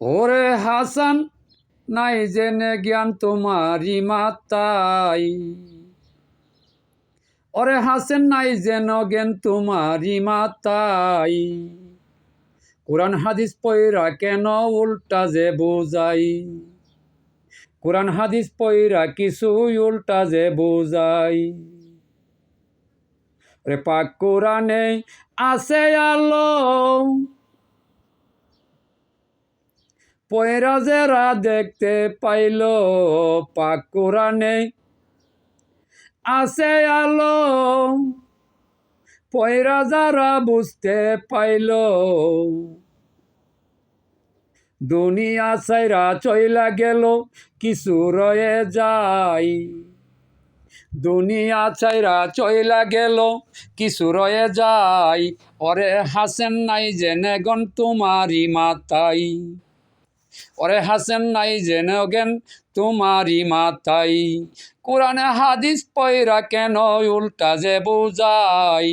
ওরে হাসান, নাই জেনে জ্ঞান তোমারি মাতাই। ওরে হাসেন, নাই যেন জ্ঞান তোমারি মাতাই। কোরআন হাদিস পয়রা কেন উল্টা যে বোঝাই? কোরআন হাদিস পয়রা কিছুই উল্টা যে বোঝাই? রে পাক কোরআনে আছে আলো। পয়রা যারা দেখতে পাইল পাক কোরআনে আছে আলো পয়রা যারা বুঝতে পাইল। দুনিয়া সাইরা চইলা গেল, কিছু রয়ে যায়। দুনিয়া চাইরা চইলা গেল, কিছু রয়ে যায়। ওরে হাসেন নাই জেনে গন তোমারি মাতাই। ওরে হাসেন, নাই জেনে গেন তোমারি মাতাই কোরআনে হাদিস পয়রা কেন উল্টা যে বুঝাই?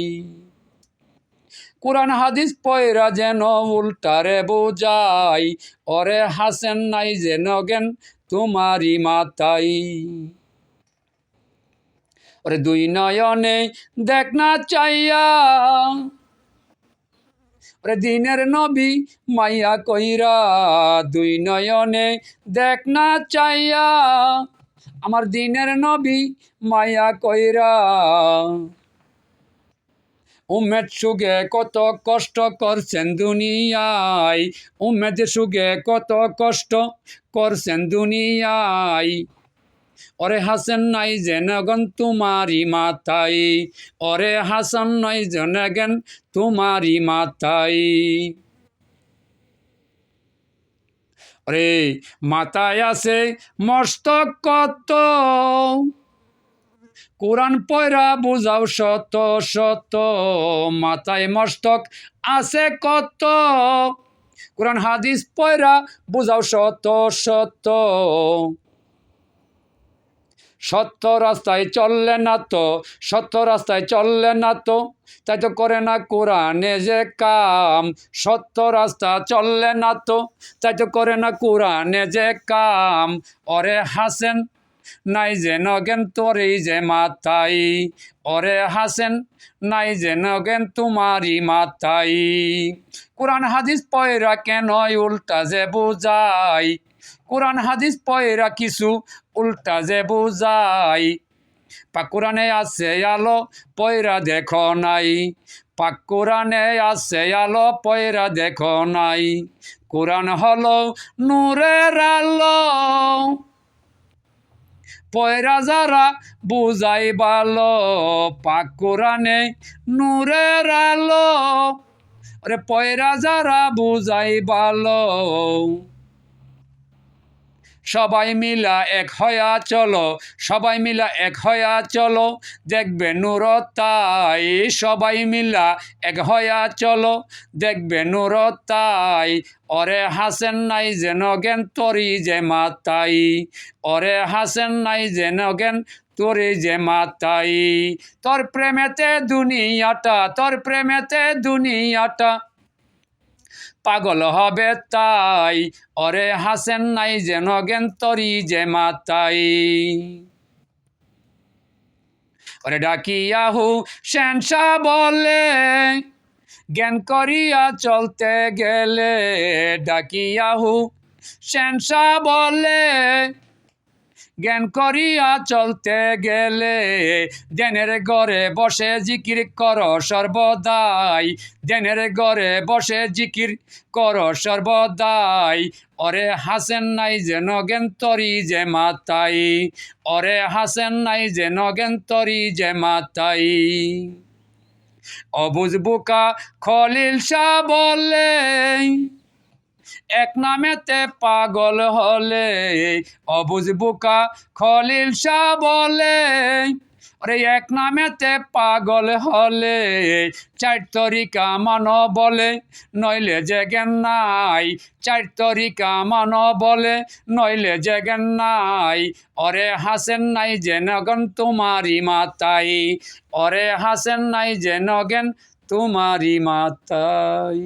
কোরআন হাদিস পয়রা যেন উল্টারে বুঝাই। ওরে হাসেন, নাই যেন গেন তোমারি মাতাই ওরে দুই নয়নে দেখ না চাইয়া দিনের নবী মাইয়া কইরা দুই নয়নে দেখ না চাইয়া। আমার দিনের নবী মায়া কইরা। উমেদ সুগে কত কষ্ট করছেন দুনিয়ায়। উমেদ সুগে কত কষ্ট করছেন দুনিয়ায়। ওরে হাসান নাই যেন গন তোমারি মাতাই ওরে হাসান নাই যেন গেন তোমারি মাতাই রে মাথায় আছে মস্তক কত। কোরআন পয়রা বুঝাও শত শত। মাথায় মস্তক আছে কত। কোরআন হাদিস পয়রা বুঝাও শত শত। সত্য রাস্তায় চললে না তো, সত্য রাস্তায় চললে না তো। তাই তো করে না কোরআনে যে কাম, সত্য রাস্তা চললে না তো। তাই তো করে না কোরআনে যে কাম অরে হাসেন, নাই যে নগেন তোরই যে মাতাই অরে হাসেন, নাই যে নগেন তোমারি মাতাই কোরআন হাদিস পয়রা কেন উল্টা যে বুঝাই কোরআন হাদিস পয়রা কিছু উল্টা যে বুঝাই। পাক কোরআনে আছে আলো, পয়রা দেখো নাই। পাক কোরআনে আছে আলো, পয়রা দেখো নাই। কোরআন হলো নূরের আলো। পয়রা যারা বুঝাই ভালো, পাক কোরআনে নূরের আলো। আরে পয়রা যারা বুঝাই ভালো। সবাই মিলা এক হয়া চলো, সবাই মিলা এক হয়া চলো, দেখবে নুরতাই সবাই মিলা এক হয়া চলো, দেখবে নুরতাই অরে হাসেন নাই যেন জ্ঞান তরি যে মাতাই। অরে হাসেন নাই যেন জ্ঞান তোরে যে মাতাই। তোর প্রেমেতে দুনিয়াটা, তোর প্রেমেতে দুনিয়াটা। পাগল হবে তাই। অরে হাসেন নাই যেন জ্ঞান তরি যে মাতাই। ওরে ডাকিয়াহু শ্যানসা বলে, জ্ঞান করিয়া চলতে গেলে ডাকিয়াহু শ্যানসা বলে জ্ঞান করিয়া চলতে গেলে দেনের ঘরে বসে জিকির কর সর্বদাই। দেনের ঘরে বসে জিকির কর সর্বদাই। অরে হাসেন নাই যে নগেন তরি যে মাতাই। অরে হাসেন নাই যে নগেন তরি যে মাতাই। অবুজ বুকা খলিল শাহ বলে এক নামেতে পাগল হলে, অবুজ বোকা খলিল শাহ বলে। আরে, এক নামেতে পাগল হলে, চার তরিকা মান বলে, নইলে জেগেন নাই। চার তরিকা মান বলে, নইলে জেগেন নাই। অরে, হাসেন নাই যে নগন তোমারি মাতাই অরে, হাসেন নাই যে নগেন তোমারি মাতাই